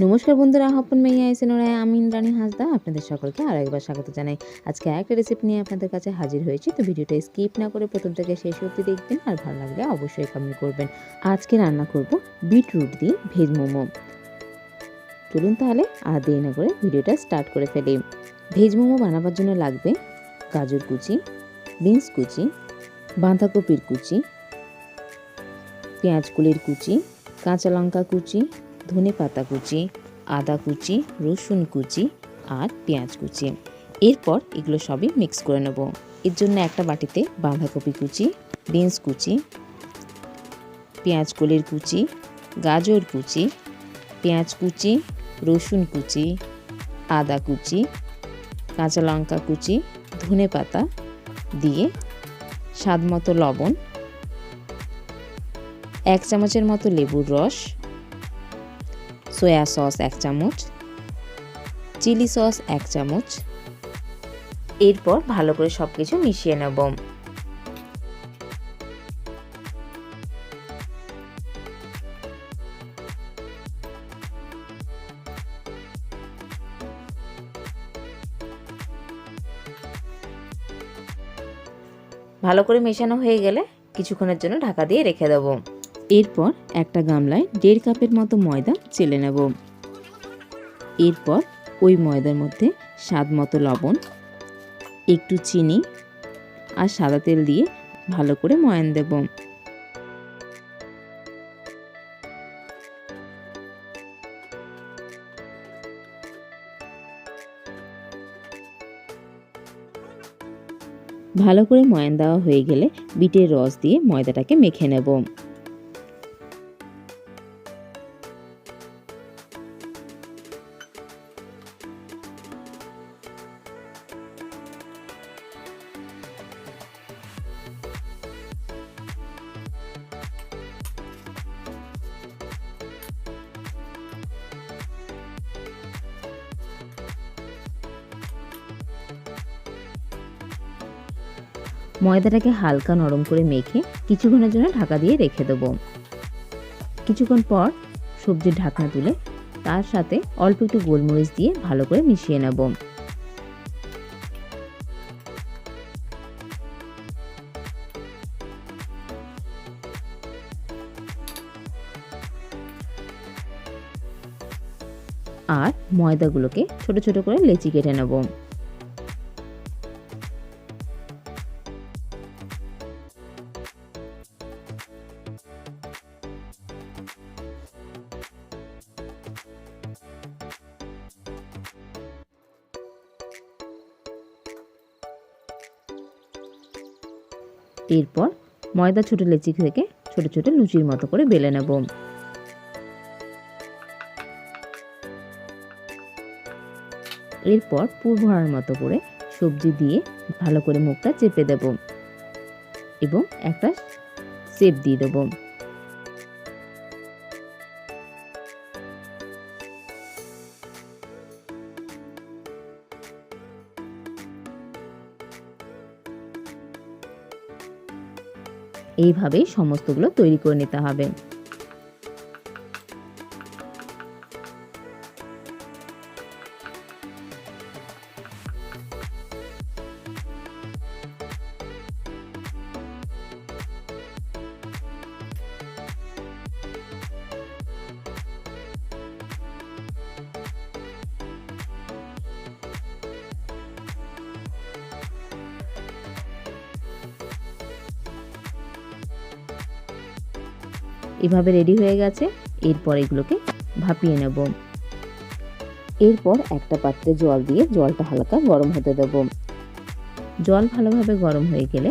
নমস্কার বন্ধুরা, হপন মেয়ে আইসেন ওরা আমি ইন্দ্রাণী হাসদা, আপনাদের সকলকে আর একবার স্বাগত জানাই। আজকে একটা রেসিপি নিয়ে আপনাদের কাছে হাজির হয়েছি, তো ভিডিওটা স্কিপ না করে প্রথম থেকে শেষ অবধি দেখবেন, আর ভালো লাগলে অবশ্যই কমেন্ট করবেন। আজকে রান্না করব বিটরুট দিয়ে ভেজ মোমো। চলুন তাহলে আর দেরি না করে ভিডিওটা স্টার্ট করে ফেলি। ভেজ মোমো বানাবার জন্য লাগবে গাজর কুচি, বিনস কুচি, বাঁধাকপির কুচি, পেঁয়াজ কুলির কুচি, কাঁচা লঙ্কা কুচি ধনে পাতা কুচি, আদা কুচি, রসুন কুচি আর পেঁয়াজ কুচি। এরপর এগুলো সবই মিক্স করে নেব। এর জন্য একটা বাটিতে বাঁধাকপি কুচি, বিনস কুচি, পেঁয়াজ কলির কুচি, গাজর কুচি, পেঁয়াজ কুচি, রসুন কুচি, আদা কুচি, কাঁচা লঙ্কা কুচি, ধনে পাতা দিয়ে স্বাদ মতো লবণ, এক চামচের মতো লেবুর রস সয়া সস এক চামচ চিলি সস এক চামচ। এরপর ভালো করে সব কিছু মিশিয়ে নেব। ভালো করে মেশানো হয়ে গেলে কিছুক্ষণের জন্য ঢাকা দিয়ে রেখে দেবো। এরপর একটা গামলায় দেড় কাপের মতো ময়দা চেলে নেব। এরপর ওই ময়দার মধ্যে স্বাদ মতো লবণ, একটু চিনি আর সাদা তেল দিয়ে ভালো করে ময়ান দেব। ভালো করে ময়ান দেওয়া হয়ে গেলে বিটের রস দিয়ে ময়দাটাকে মেখে নেব। ময়দাটাকে হালকা নরম করে মেখে কিছুক্ষণের জন্য ঢাকা দিয়ে রেখে দেবো। কিছুক্ষণ পর সবজির ঢাকনা তুলে তার সাথে অল্প একটু গোলমরিচ দিয়ে ভালো করে মিশিয়ে নেব। আর ময়দাগুলোকে ছোট ছোট করে লেচি কেটে নেব। এরপর ময়দা ছোটো লেচি থেকে ছোট ছোট লুচির মতো করে বেলে নেব। এরপর পুর ভরার মতো করে সবজি দিয়ে ভালো করে মুখটা চেপে দেব এবং একটা সেপ দিয়ে দেবো। এইভাবেই সমস্তগুলো তৈরি করে নিতে হবে। এভাবে রেডি হয়ে গেছে, এরপর এগুলোকে ভাপিয়ে নেব। এরপর একটা পাত্রে জল দিয়ে জলটা হালকা গরম হতে দেব। জল ভালোভাবে গরম হয়ে গেলে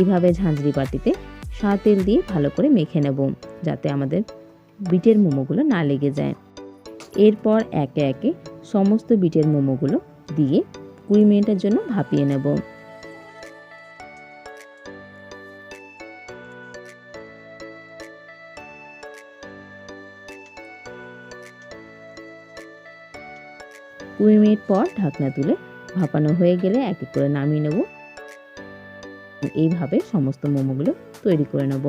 এভাবে ঝাঁঝরি বাটিতে সা তেল দিয়ে ভালো করে মেখে নেব, যাতে আমাদের বিটের মোমোগুলো না লেগে যায়। এরপর একে একে সমস্ত বিটের মোমোগুলো দিয়ে কুড়ি মিনিটের জন্য ভাপিয়ে নেব। কুড়ি মিনিট পর ঢাকনা তুলে ভাপানো হয়ে গেলে এক এক করে নামিয়ে নেব। এইভাবে সমস্ত মোমোগুলো তৈরি করে নেব।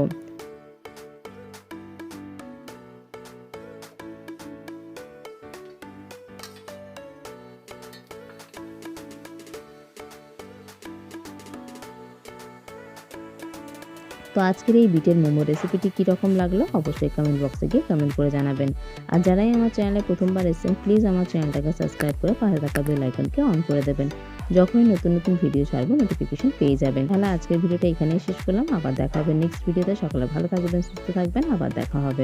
তো আজকের এই বিটের মোমো রেসিপিটি কীরকম লাগল অবশ্যই কমেন্ট বক্সে গিয়ে কমেন্ট করে জানাবেন। আর যারাই আমার চ্যানেলে প্রথমবার এসেছেন প্লিজ আমার চ্যানেলটাকে সাবস্ক্রাইব করে পাশে থাকা বেল আইকনকে অন করে দেবেন। যখনই নতুন নতুন ভিডিও ছাড়বো নোটিফিকেশন পেয়ে যাবেন। তাহলে আজকের ভিডিওটা এখানেই শেষ করলাম। আবার দেখা হবে নেক্সট ভিডিওতে সকালে ভালো থাকবেন, সুস্থ থাকবেন। আবার দেখা হবে।